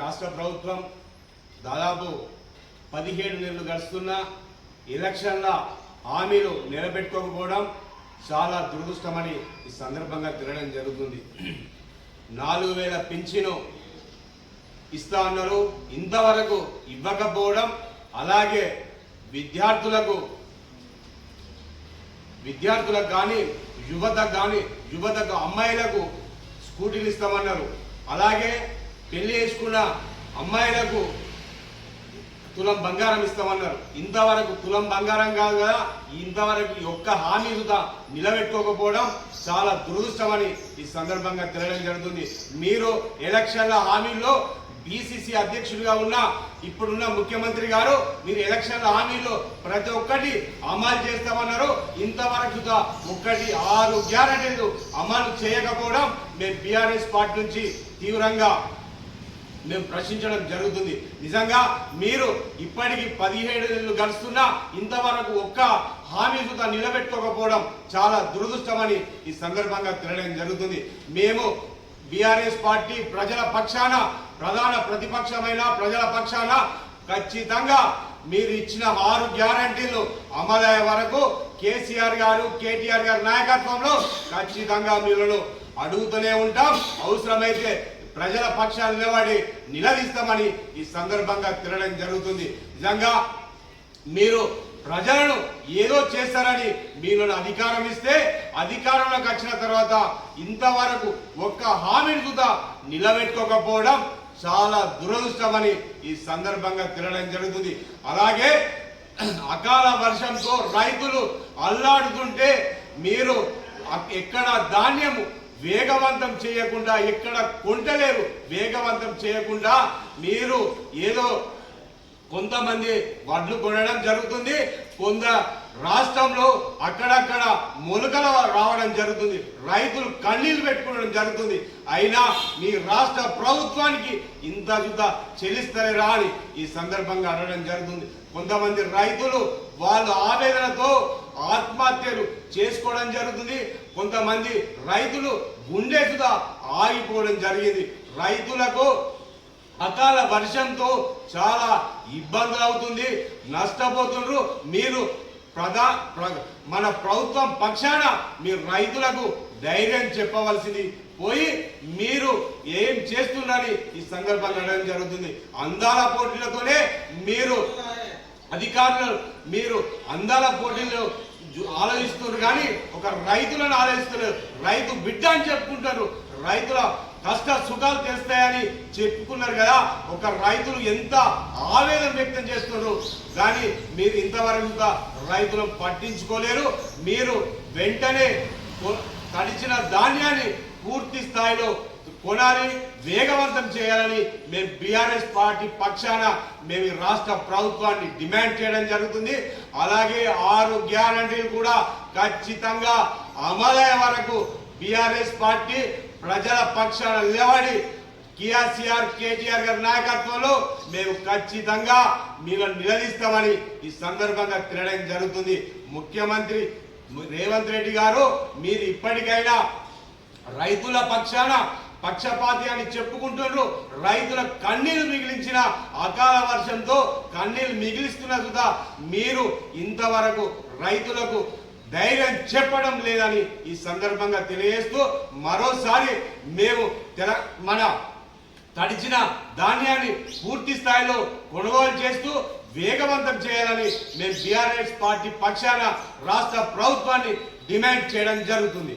రాష్ట్ర ప్రభుత్వం దాదాపు పదిహేడు నెలలు గడుస్తున్న ఎలక్షన్ల హామీలు నిలబెట్టుకోకపోవడం చాలా దురదృష్టమని ఈ సందర్భంగా తిరగడం జరుగుతుంది. నాలుగు వేల పింఛను ఇస్తా అన్నారు. ఇంతవరకు ఇవ్వకపోవడం అలాగే విద్యార్థులకు విద్యార్థులకు కానీ యువతకు కానీ యువతకు అమ్మాయిలకు స్కూటీలు ఇస్తామన్నారు. అలాగే పెళ్ళి చేసుకున్న అమ్మాయిలకు తులం బంగారం ఇస్తామన్నారు. ఇంతవరకు తులం బంగారం కాదు కదా ఇంతవరకు ఒక్క హామీ సుధా నిలబెట్టుకోకపోవడం చాలా దురదృష్టమని ఈ సందర్భంగా తెలియడం జరుగుతుంది. మీరు ఎలక్షన్ల హామీల్లో బీసీసీ అధ్యక్షుడిగా ఉన్న ఇప్పుడున్న ముఖ్యమంత్రి గారు మీరు ఎలక్షన్ల హామీలో ప్రతి ఒక్కటి అమలు చేస్తామన్నారు. ఇంతవరకు ఒక్కటి ఆరు గ్యారంటీలు అమలు చేయకపోవడం మేము బీఆర్ఎస్ పార్టీ నుంచి తీవ్రంగా మేము ప్రశ్నించడం జరుగుతుంది. నిజంగా మీరు ఇప్పటికి పదిహేడు నెలలు గడుస్తున్నా ఇంతవరకు ఒక్క హామీ సుతా నిలబెట్టుకోకపోవడం చాలా దురదృష్టమని ఈ సందర్భంగా తెలియడం జరుగుతుంది. మేము బీఆర్ఎస్ పార్టీ ప్రజల పక్షాన ప్రధాన ప్రతిపక్షమైన ప్రజల పక్షాన ఖచ్చితంగా మీరు ఇచ్చిన ఆరు గ్యారంటీలు అమలయ్యే వరకు కేసీఆర్ గారు కేటీఆర్ గారి నాయకత్వంలో ఖచ్చితంగా మిమ్మల్ని అడుగుతూనే ఉంటాం. అవసరమైతే ప్రజల పక్షాలు నిలబడి నిలదీస్తామని ఈ సందర్భంగా తిరగడం జరుగుతుంది. నిజంగా మీరు ప్రజలను ఏదో చేస్తారని మీరు అధికారం ఇస్తే అధికారంలోకి వచ్చిన తర్వాత ఇంతవరకు ఒక్క హామీని కూడా నిలబెట్టుకోకపోవడం చాలా దురదృష్టమని ఈ సందర్భంగా తిరగడం జరుగుతుంది. అలాగే అకాల వర్షంతో రైతులు అల్లాడుతుంటే మీరు అ- ఎక్కడ ధాన్యము వేగవంతం చేయకుండా ఇక్కడ కొంటలేరు. వేగవంతం చేయకుండా మీరు ఏదో కొంతమంది వడ్లు కొనడం జరుగుతుంది. కొంత రాష్ట్రంలో అక్కడక్కడ మొలకలు రావడం జరుగుతుంది. రైతులు కన్నీళ్ళు పెట్టుకోవడం జరుగుతుంది. అయినా మీ రాష్ట్ర ప్రభుత్వానికి ఇంత ఇంత చెల్లిస్తారా రాని ఈ సందర్భంగా అడగడం జరుగుతుంది. కొంతమంది రైతులు వాళ్ళు ఆవేదనతో ఆత్మహత్యలు చేసుకోవడం జరుగుతుంది. కొంతమంది రైతులు గుండె ఆగిపోవడం జరిగింది. రైతులకు అకాల వర్షంతో చాలా ఇబ్బందులు అవుతుంది. నష్టపోతున్నారు మీరు ప్రధా ప్ర- మన ప్రభుత్వం పక్షాన మీరు రైతులకు ధైర్యం చెప్పవలసింది. పోయి మీరు ఏం చేస్తున్నారని ఈ సందర్భంగా జరుగుతుంది. అందాల పోటీలతోనే మీరు అధికారులు మీరు అందాల పోటీలు ఆలోచిస్తున్నారు కానీ ఒక రైతులను ఆలోచిస్తున్నారు. రైతు బిడ్డ అని చెప్పుకుంటారు. రైతుల కష్ట సుఖాలు తెస్తాయని చెప్పుకున్నారు కదా. ఒక రైతులు ఎంత ఆవేదన వ్యక్తం చేస్తున్నారు. కానీ మీరు ఇంతవరకు రైతులను పట్టించుకోలేరు. మీరు వెంటనే తడిచిన ధాన్యాన్ని పూర్తి స్థాయిలో కొనాలి వేగవంతం చేయాలని మేము బీఆర్ఎస్ పార్టీ పక్షాన మేము రాష్ట్ర ప్రభుత్వాన్ని డిమాండ్ చేయడం జరుగుతుంది. అలాగే ఆరు గ్యారంటీలు కూడా ఖచ్చితంగా అమలయ్యే వరకు బీఆర్ఎస్ పార్టీ ప్రజల పక్షాన నిలబడి కేసీఆర్ కేటీఆర్ గారి నాయకత్వంలో మేము ఖచ్చితంగా మీరు నిలదీస్తామని ఈ సందర్భంగా తినడం జరుగుతుంది. ముఖ్యమంత్రి రేవంత్ రెడ్డి గారు మీరు ఇప్పటికైనా రైతుల పక్షాన పక్షపాతి అని చెప్పుకుంటున్నారు. రైతుల కన్నీరు మిగిలించిన అకాల వర్షంతో కన్నీరు మిగిలిస్తున్న సుధా మీరు ఇంతవరకు రైతులకు ధైర్యం చెప్పడం లేదని ఈ సందర్భంగా తెలియజేస్తూ మరోసారి మేము తెల మన తడిచిన ధాన్యాన్ని పూర్తి స్థాయిలో కొనుగోలు చేస్తూ వేగవంతం చేయాలని మేము బీఆర్ఎస్ పార్టీ పక్షాన రాష్ట్ర ప్రభుత్వాన్ని డిమాండ్ చేయడం జరుగుతుంది.